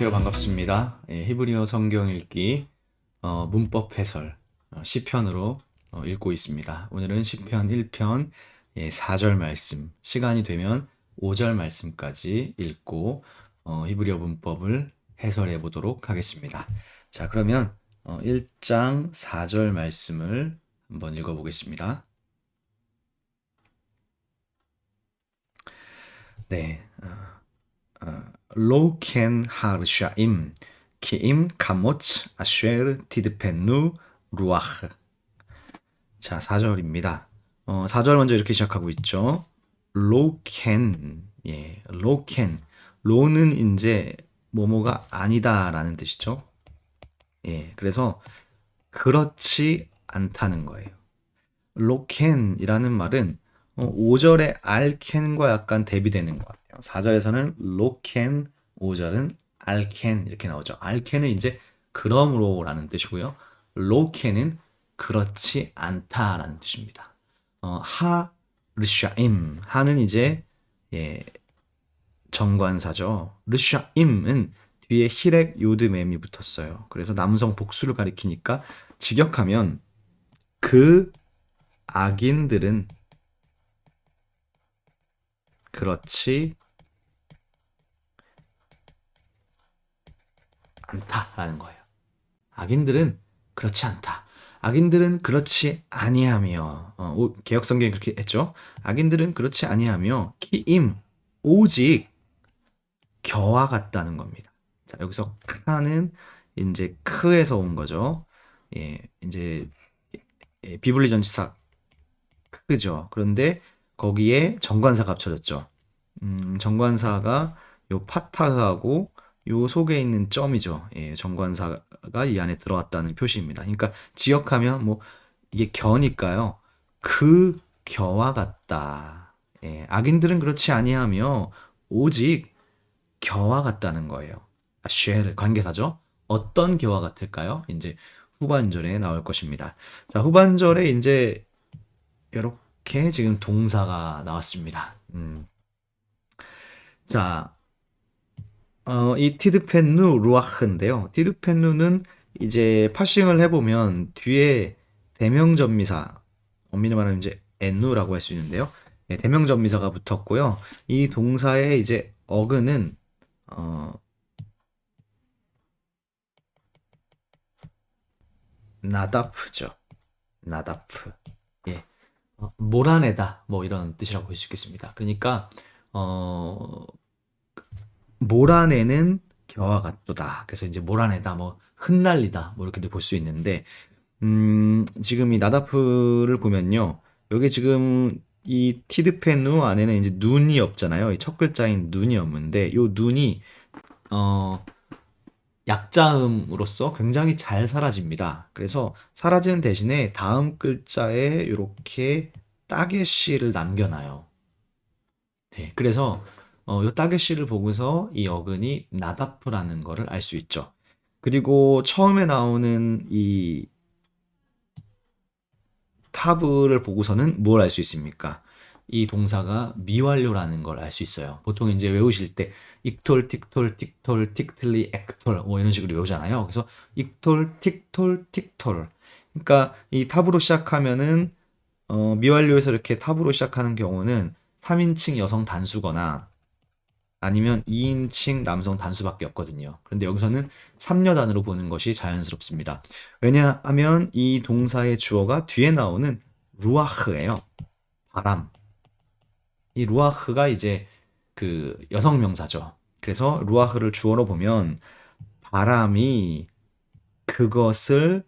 안녕하세요. 반갑습니다. 예, 히브리어 성경 읽기 어, 문법 해설 어, 시편으로 어, 읽고 있습니다. 오늘은 시편 1편 예, 4절 말씀 시간이 되면 5절 말씀까지 읽고 어, 히브리어 문법을 해설해 보도록 하겠습니다. 자, 그러면 어, 1장 4절 말씀을 한번 읽어 보겠습니다. 네. 어, 어, 로켄 하르샤임 키임 카모츠 아쉐르 티드펜누 루아흐 자 4절입니다. 어, 4절 먼저 이렇게 시작하고 있죠. 로켄 예, 로켄 로는 이제 뭐뭐가 아니다 라는 뜻이죠. 예, 그래서 그렇지 않다는 거예요. 로켄이라는 말은 5절의 어, 알켄과 약간 대비되는 것 같아요. 4절에서는 로켄, 5절은 알켄 이렇게 나오죠. 알켄은 이제 그러므로라는 뜻이고요. 로켄은 그렇지 않다라는 뜻입니다. 어, 하 르샤임 하는 이제 예, 정관사죠. 르샤임은 뒤에 히렉 요드 맴이 붙었어요. 그래서 남성 복수를 가리키니까 직역하면 그 악인들은 그렇지 않다라는 거예요. 악인들은 그렇지 않다. 악인들은 그렇지 아니하며 어, 개혁 성경이 그렇게 했죠. 악인들은 그렇지 아니하며 키임 오직 겨와 같다는 겁니다. 자, 여기서 카는 이제 크에서 온 거죠. 예, 이제 예, 비블리 전치사 크죠. 그런데 거기에 정관사가 합쳐졌죠. 음, 정관사가 요 파타흐하고 요 속에 있는 점이죠. 예, 정관사가 이 안에 들어왔다는 표시입니다. 그러니까 지역하면 뭐 이게 겨니까요. 그 겨와 같다. 예, 악인들은 그렇지 아니하며 오직 겨와 같다는 거예요. 아, 쉐를 관계사죠. 어떤 겨와 같을까요? 이제 후반절에 나올 것입니다. 자, 후반절에 이제 이렇게 이렇게 지금 동사가 나왔습니다. 음. 자, 어, 이 티드펜누 루아흐인데요. 티드펜누는 이제 파싱을 해보면 뒤에 대명전미사, 엄밀히 말하면 이제 엔누라고 할 수 있는데요. 네, 대명전미사가 붙었고요. 이 동사의 이제 어근은 어, 나다프죠. 나다프. 어, 몰아내다 뭐 이런 뜻이라고 볼 수 있겠습니다. 그러니까 어 몰아내는 겨와 같도다. 그래서 이제 몰아내다 뭐 흩날리다 뭐 이렇게도 볼 수 있는데 음 지금 이 나다프를 보면요. 여기 지금 이 티드페누 안에는 이제 눈이 없잖아요. 이 첫 글자인 눈이 없는데 요 눈이 어 약자음으로서 굉장히 잘 사라집니다. 그래서 사라지는 대신에 다음 글자에 이렇게 따개씨를 남겨놔요. 네, 그래서 어, 이 따개씨를 보고서 이 어근이 나다프라는 것을 알수 있죠. 그리고 처음에 나오는 이 타브를 보고서는 뭘 알 수 있습니까? 이 동사가 미완료라는 걸 알 수 있어요. 보통 이제 외우실 때 익톨, 틱톨, 틱톨, 틱틀리, 액톨 뭐 이런 식으로 외우잖아요. 그래서 익톨, 틱톨, 틱톨. 그러니까 이 탑으로 시작하면은 어, 미완료에서 이렇게 탑으로 시작하는 경우는 3인칭 여성 단수거나 아니면 2인칭 남성 단수밖에 없거든요. 그런데 여기서는 3녀 단으로 보는 것이 자연스럽습니다. 왜냐하면 이 동사의 주어가 뒤에 나오는 루아흐예요. 바람. 이 루아흐가 이제 그 여성 명사죠. 그래서 루아흐를 주어로 보면 바람이 그것을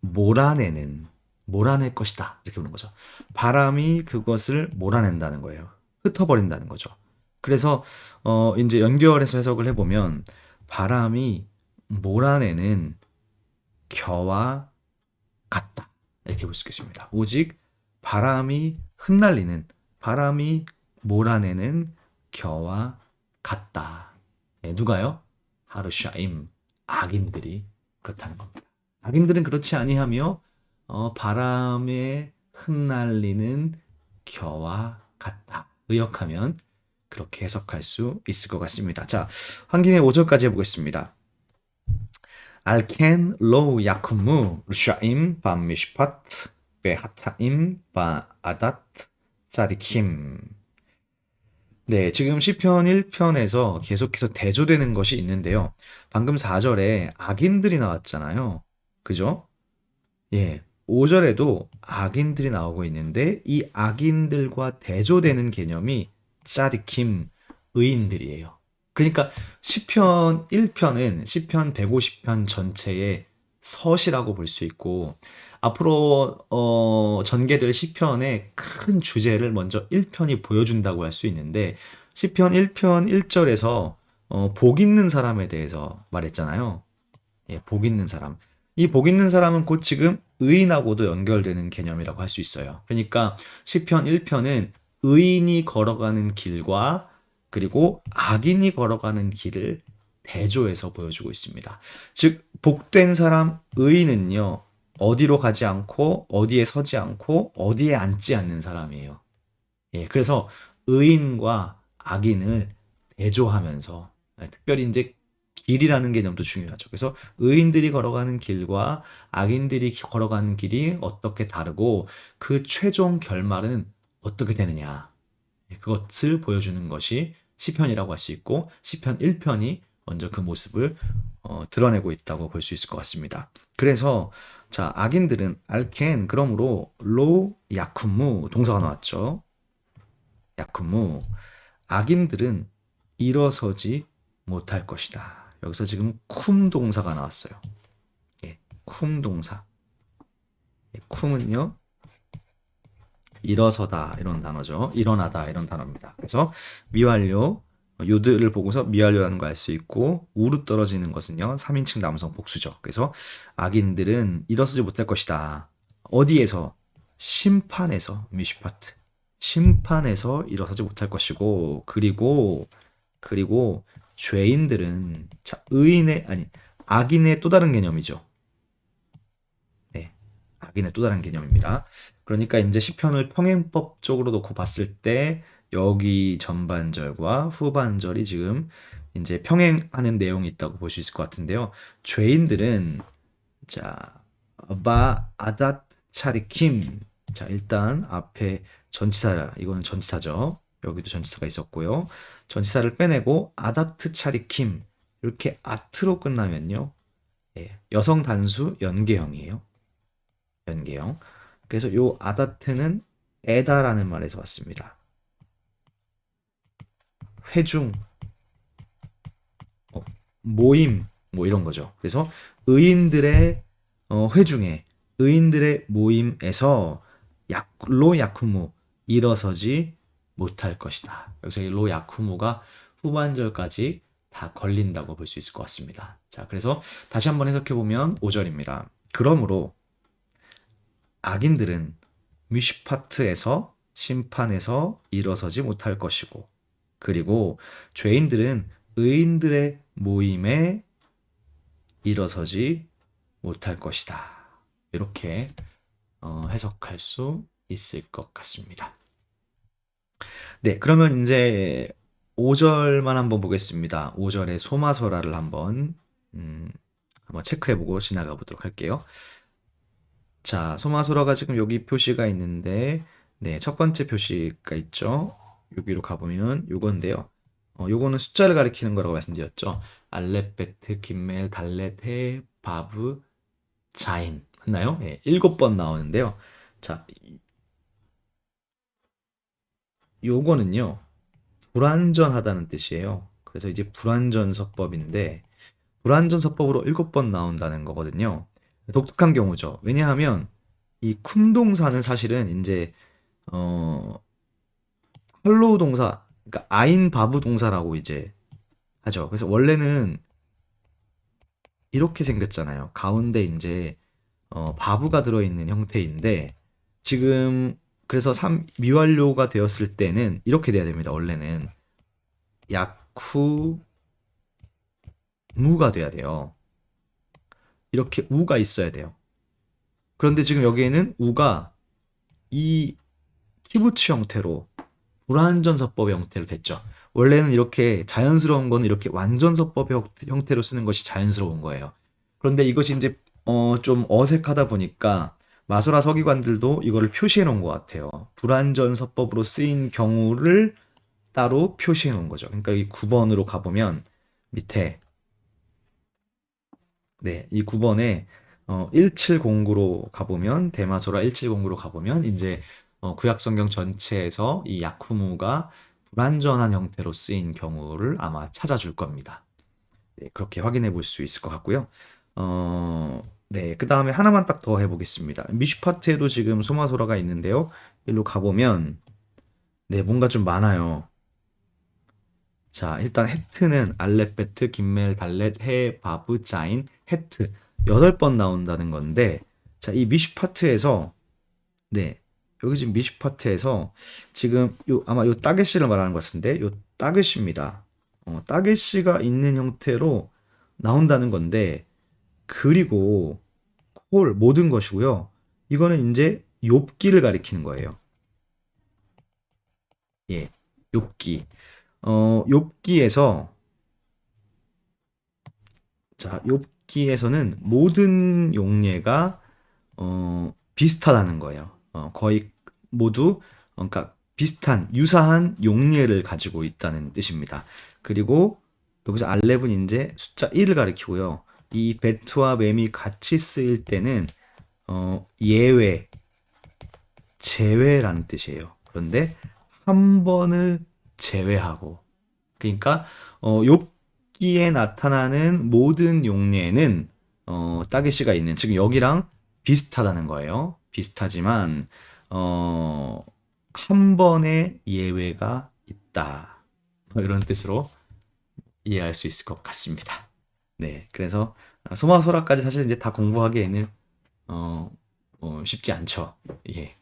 몰아내는 몰아낼 것이다. 이렇게 보는 거죠. 바람이 그것을 몰아낸다는 거예요. 흩어버린다는 거죠. 그래서 어 이제 연결해서 해석을 해 보면 바람이 몰아내는 겨와 같다. 이렇게 볼 수 있겠습니다. 오직 바람이 흩날리는 바람이 몰아내는 겨와 같다. 네, 누가요? 하르샤임 악인들이 그렇다는 겁니다. 악인들은 그렇지 아니하며 어, 바람에 흩날리는 겨와 같다. 의역하면 그렇게 해석할 수 있을 것 같습니다. 자, 한 김에 5절까지 해보겠습니다. 알켄 로 야쿠무 루샤임 바 미슈파트 베하타임 바 아닷 사디킴 네, 지금 시편 1편에서 계속해서 대조되는 것이 있는데요. 방금 4절에 악인들이 나왔잖아요. 그죠? 예. 5절에도 악인들이 나오고 있는데 이 악인들과 대조되는 개념이 짜디킴 의인들이에요. 그러니까 시편 1편은 시편 150편 전체의 서시라고 볼 수 있고 앞으로 어, 전개될 시편의 큰 주제를 먼저 1편이 보여준다고 할 수 있는데 시편 1편 1절에서 어, 복 있는 사람에 대해서 말했잖아요. 예, 복 있는 사람. 이 복 있는 사람은 곧 지금 의인하고도 연결되는 개념이라고 할 수 있어요. 그러니까 시편 1편은 의인이 걸어가는 길과 그리고 악인이 걸어가는 길을 대조해서 보여주고 있습니다. 즉 복된 사람 의인은요. 어디로 가지 않고 어디에 서지 않고 어디에 앉지 않는 사람이에요. 예, 그래서 의인과 악인을 대조하면서 예, 특별히 이제 길이라는 개념도 중요하죠. 그래서 의인들이 걸어가는 길과 악인들이 걸어가는 길이 어떻게 다르고 그 최종 결말은 어떻게 되느냐. 예, 그것을 보여주는 것이 시편이라고 할 수 있고 시편 1편이 먼저 그 모습을 어, 드러내고 있다고 볼 수 있을 것 같습니다. 그래서 자 악인들은 알켄 그러므로 로 야쿠무 동사가 나왔죠. 야쿠무 악인들은 일어서지 못할 것이다. 여기서 지금 쿰 동사가 나왔어요. 예, 쿰 동사. 예, 쿰은요 일어서다 이런 단어죠. 일어나다 이런 단어입니다. 그래서 미완료 요드를 보고서 미완료라는 걸 알 수 있고 우르 떨어지는 것은요 3인칭 남성 복수죠. 그래서 악인들은 일어서지 못할 것이다. 어디에서 심판에서 미슈파트 심판에서 일어서지 못할 것이고 그리고 그리고 죄인들은 자 의인의 아니 악인의 또 다른 개념이죠. 네, 악인의 또 다른 개념입니다. 그러니까 이제 시편을 평행법적으로 놓고 봤을 때 여기 전반절과 후반절이 지금 이제 평행하는 내용이 있다고 볼 수 있을 것 같은데요. 죄인들은 자, 바 아닷 차리킴. 자, 일단 앞에 전치사 이거는 전치사죠. 여기도 전치사가 있었고요. 전치사를 빼내고 아다트 차리킴 이렇게 아트로 끝나면요. 예, 여성 단수 연계형이에요. 연계형. 그래서 요 아다트는 에다라는 말에서 왔습니다. 회중, 어, 모임, 뭐 이런 거죠. 그래서 의인들의 어, 회중에 의인들의 모임에서 약, 로 야쿠무 일어서지 못할 것이다. 여기서 이로 야쿠무가 후반절까지 다 걸린다고 볼 수 있을 것 같습니다. 자, 그래서 다시 한번 해석해 보면 5절입니다. 그러므로 악인들은 미슈파트에서 심판에서 일어서지 못할 것이고 그리고 죄인들은 의인들의 모임에 일어서지 못할 것이다. 이렇게 어, 해석할 수 있을 것 같습니다. 네, 그러면 이제 5절만 한번 보겠습니다. 5절의 소마서라를 한번 음, 한번 체크해보고 지나가 보도록 할게요. 자, 소마소라가 지금 여기 표시가 있는데, 네, 첫 번째 표시가 있죠. 여기로 가보면 요건데요. 어, 요거는 숫자를 가리키는 거라고 말씀드렸죠. 알렙, 베트, 김멜, 달렛, 해, 바브, 자인. 맞나요? 예, 일곱 번 나오는데요. 자, 요거는요. 불완전하다는 뜻이에요. 그래서 이제 불완전서법인데, 불완전서법으로 일곱 번 나온다는 거거든요. 독특한 경우죠. 왜냐하면 이 쿰동사는 사실은 이제 어 헬로우 동사, 그러니까 아인 바브 동사라고 이제 하죠. 그래서 원래는 이렇게 생겼잖아요. 가운데 이제 어, 바브가 들어있는 형태인데 지금 그래서 3 미완료가 되었을 때는 이렇게 돼야 됩니다. 원래는 약후 무가 돼야 돼요. 이렇게 우가 있어야 돼요. 그런데 지금 여기에는 우가 이 키부츠 형태로 불완전서법의 형태로 됐죠. 원래는 이렇게 자연스러운 거는 이렇게 완전서법의 형- 형태로 쓰는 것이 자연스러운 거예요. 그런데 이것이 이제 어, 좀 어색하다 보니까 마소라 서기관들도 이거를 표시해 놓은 것 같아요. 불완전서법으로 쓰인 경우를 따로 표시해 놓은 거죠. 그러니까 이 9번으로 가보면 밑에 네, 이 9번에 어, 1709로 가보면 대마소라 1709로 가보면 이제 어, 구약 성경 전체에서 이 야쿠무가 불완전한 형태로 쓰인 경우를 아마 찾아줄 겁니다. 네, 그렇게 확인해 볼 수 있을 것 같고요. 어, 네, 그 다음에 하나만 딱 더 해보겠습니다. 미슈파트에도 지금 소마소라가 있는데요. 일로 가보면 네, 뭔가 좀 많아요. 자, 일단 헤트는 알렛베트, 김멜, 달렛, 해, 바브, 짜인, 헤트 여덟 번 나온다는 건데, 자, 이 미슈파트에서 네, 여기 지금 미슈파트에서 지금 요 아마 요 따게시를 말하는 것 같은데, 요 따게시입니다. 어, 따게시가 있는 형태로 나온다는 건데, 그리고 콜 모든 것이고요. 이거는 이제 욥기를 가리키는 거예요. 예, 욥기. 어, 욥기에서 자, 욥 기에서는 모든 용례가 어, 비슷하다는 거예요. 어, 거의 모두 어, 그러니까 비슷한 유사한 용례를 가지고 있다는 뜻입니다. 그리고 여기서 알렙은 이제 숫자 1을 가리키고요. 이 베트와 맴이 같이 쓰일 때는 어, 예외, 제외라는 뜻이에요. 그런데 한 번을 제외하고 그러니까 어, 욥 기에 나타나는 모든 용례는 어, 따게시가 있는 지금 여기랑 비슷하다는 거예요. 비슷하지만 어, 한 번의 예외가 있다. 뭐 이런 뜻으로 이해할 수 있을 것 같습니다. 네, 그래서 소마소라까지 사실 이제 다 공부하기에는 어, 어, 쉽지 않죠. 예.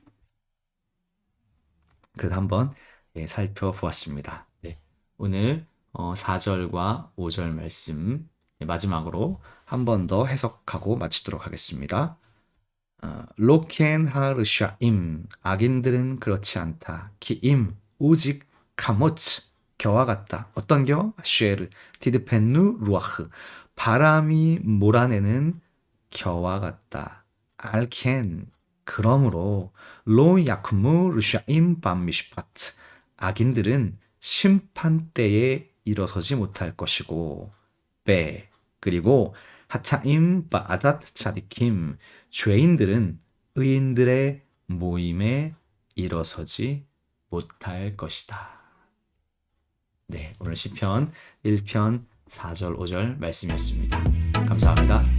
그래서 한번 예, 살펴보았습니다. 네, 오늘 어, 4절과 5절 말씀 예, 마지막으로 한 번 더 해석하고 마치도록 하겠습니다. 어, 로켄 하르샤임 악인들은 그렇지 않다. 기임 오직 카모츠 겨와 같다. 어떤 겨? 쉐르 디드펜누 루아흐 바람이 몰아내는 겨와 같다. 알켄 그러므로 로 야쿠무 루샤임 밤미슈파트 악인들은 심판 때에 일어서지 못할 것이고 베 그리고 하차임 바아닷 차디킴 죄인들은 의인들의 모임에 일어서지 못할 것이다. 네, 오늘 시편 1편 4절 5절 말씀이었습니다. 감사합니다.